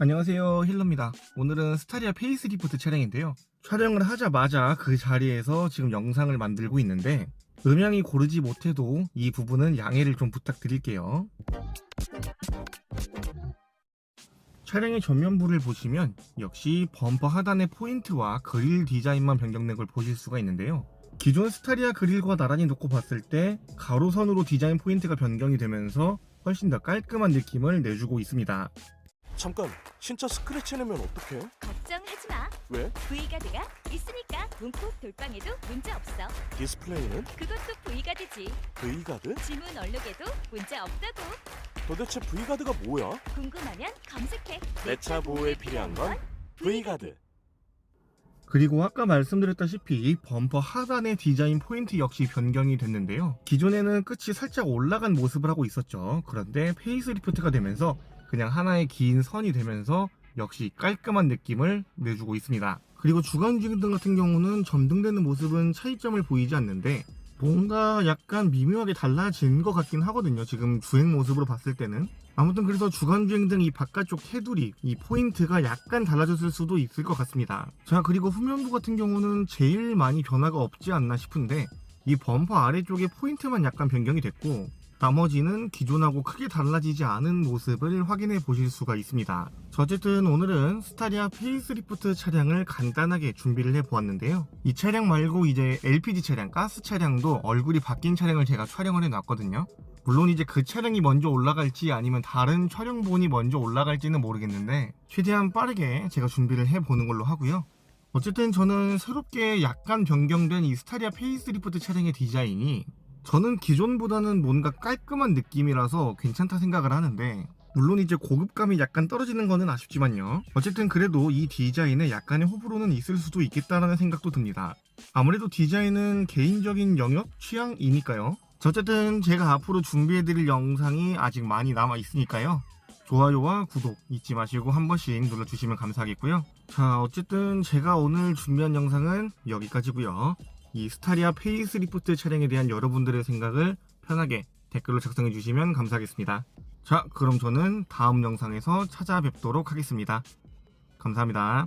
안녕하세요 힐러입니다. 오늘은 스타리아 페이스리프트 차량인데요. 촬영을 하자마자 그 자리에서 지금 영상을 만들고 있는데 음향이 고르지 못해도 이 부분은 양해를 좀 부탁드릴게요. 차량의 전면부를 보시면 역시 범퍼 하단의 포인트와 그릴 디자인만 변경된 걸 보실 수가 있는데요. 기존 스타리아 그릴과 나란히 놓고 봤을 때 가로선으로 디자인 포인트가 변경이 되면서 훨씬 더 깔끔한 느낌을 내주고 있습니다 잠깐 진짜 스크래치 내면 어떡해? 걱정하지 마. 왜? V가드가 있으니까 문콕 돌방에도 문제 없어. 디스플레이는 그것도 V가드지. V가드? 지문 얼룩에도 문제 없다고. 도대체 V가드가 뭐야? 궁금하면 검색해. 내 차 보호에 필요한 건 V가드 그리고 아까 말씀드렸다시피 범퍼 하단의 디자인 포인트 역시 변경이 됐는데요. 기존에는 끝이 살짝 올라간 모습을 하고 있었죠. 그런데 페이스리프트가 되면서 그냥 하나의 긴 선이 되면서 역시 깔끔한 느낌을 내주고 있습니다. 그리고 주간 주행등 같은 경우는 점등되는 모습은 차이점을 보이지 않는데 뭔가 약간 미묘하게 달라진 것 같긴 하거든요. 지금 주행 모습으로 봤을 때는. 아무튼 그래서 주간 주행 등 이 바깥쪽 테두리, 이 포인트가 약간 달라졌을 수도 있을 것 같습니다. 자, 그리고 후면부 같은 경우는 제일 많이 변화가 없지 않나 싶은데 이 범퍼 아래쪽에 포인트만 약간 변경이 됐고 나머지는 기존하고 크게 달라지지 않은 모습을 확인해 보실 수가 있습니다. 자, 어쨌든 오늘은 스타리아 페이스리프트 차량을 간단하게 준비를 해 보았는데요. 이 차량 말고 이제 LPG 차량, 가스 차량도 얼굴이 바뀐 차량을 제가 촬영을 해 놨거든요. 물론 이제 그 차량이 먼저 올라갈지 아니면 다른 촬영본이 먼저 올라갈지는 모르겠는데 최대한 빠르게 제가 준비를 해 보는 걸로 하고요. 어쨌든 저는 새롭게 약간 변경된 이 스타리아 페이스리프트 차량의 디자인이 저는 기존보다는 뭔가 깔끔한 느낌이라서 괜찮다 생각을 하는데 물론 이제 고급감이 약간 떨어지는 거는 아쉽지만요. 어쨌든 그래도 이 디자인에 약간의 호불호는 있을 수도 있겠다라는 생각도 듭니다. 아무래도 디자인은 개인적인 영역 취향이니까요. 자, 어쨌든 제가 앞으로 준비해드릴 영상이 아직 많이 남아 있으니까요. 좋아요와 구독 잊지 마시고 한 번씩 눌러주시면 감사하겠고요. 자, 어쨌든 제가 오늘 준비한 영상은 여기까지고요. 이 스타리아 페이스리프트 차량에 대한 여러분들의 생각을 편하게 댓글로 작성해 주시면 감사하겠습니다. 자, 그럼 저는 다음 영상에서 찾아뵙도록 하겠습니다. 감사합니다.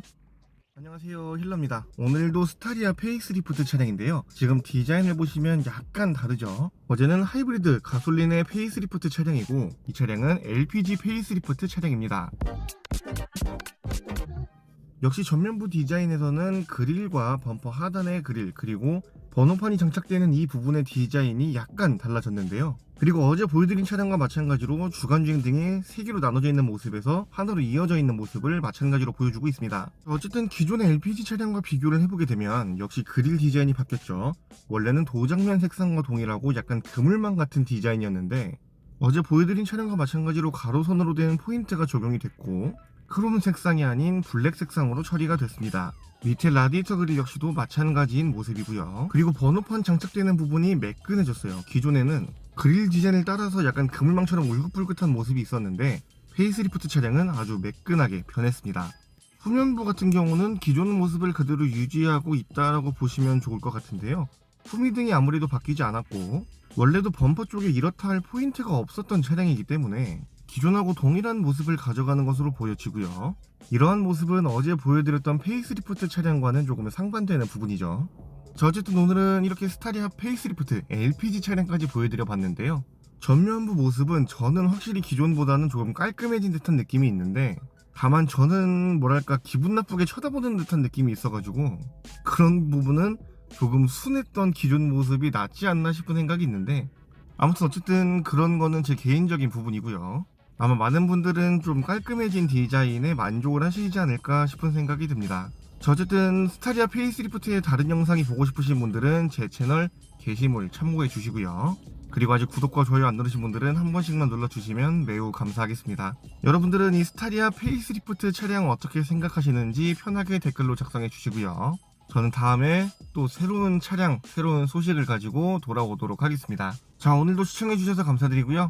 안녕하세요 힐러입니다 오늘도 스타리아 페이스리프트 차량인데요 지금 디자인을 보시면 약간 다르죠 어제는 하이브리드 가솔린의 페이스리프트 차량이고 이 차량은 LPG 페이스리프트 차량입니다 역시 전면부 디자인에서는 그릴과 범퍼 하단의 그릴 그리고 번호판이 장착되는 이 부분의 디자인이 약간 달라졌는데요. 그리고 어제 보여드린 차량과 마찬가지로 주간주행 등이 세 개로 나눠져 있는 모습에서 하나로 이어져 있는 모습을 마찬가지로 보여주고 있습니다. 어쨌든 기존의 LPG 차량과 비교를 해보게 되면 역시 그릴 디자인이 바뀌었죠. 원래는 도장면 색상과 동일하고 약간 그물망 같은 디자인이었는데 어제 보여드린 차량과 마찬가지로 가로선으로 된 포인트가 적용이 됐고 크롬 색상이 아닌 블랙 색상으로 처리가 됐습니다. 밑에 라디에이터 그릴 역시도 마찬가지인 모습이고요. 그리고 번호판 장착되는 부분이 매끈해졌어요. 기존에는 그릴 디자인을 따라서 약간 그물망처럼 울긋불긋한 모습이 있었는데 페이스리프트 차량은 아주 매끈하게 변했습니다. 후면부 같은 경우는 기존 모습을 그대로 유지하고 있다라고 보시면 좋을 것 같은데요. 후미등이 아무래도 바뀌지 않았고 원래도 범퍼 쪽에 이렇다 할 포인트가 없었던 차량이기 때문에 기존하고 동일한 모습을 가져가는 것으로 보여지고요. 이러한 모습은 어제 보여드렸던 페이스리프트 차량과는 조금 상반되는 부분이죠. 자, 어쨌든 오늘은 이렇게 스타리아 페이스리프트 LPG 차량까지 보여드려 봤는데요. 전면부 모습은 저는 확실히 기존보다는 조금 깔끔해진 듯한 느낌이 있는데 다만 저는 뭐랄까 기분 나쁘게 쳐다보는 듯한 느낌이 있어가지고 그런 부분은 조금 순했던 기존 모습이 낫지 않나 싶은 생각이 있는데 아무튼 어쨌든 그런 거는 제 개인적인 부분이고요. 아마 많은 분들은 좀 깔끔해진 디자인에 만족을 하시지 않을까 싶은 생각이 듭니다. 자, 어쨌든 스타리아 페이스리프트의 다른 영상이 보고 싶으신 분들은 제 채널 게시물 참고해 주시고요. 그리고 아직 구독과 좋아요 안 누르신 분들은 한 번씩만 눌러주시면 매우 감사하겠습니다. 여러분들은 이 스타리아 페이스리프트 차량 어떻게 생각하시는지 편하게 댓글로 작성해 주시고요. 저는 다음에 또 새로운 차량, 새로운 소식을 가지고 돌아오도록 하겠습니다. 자, 오늘도 시청해 주셔서 감사드리고요.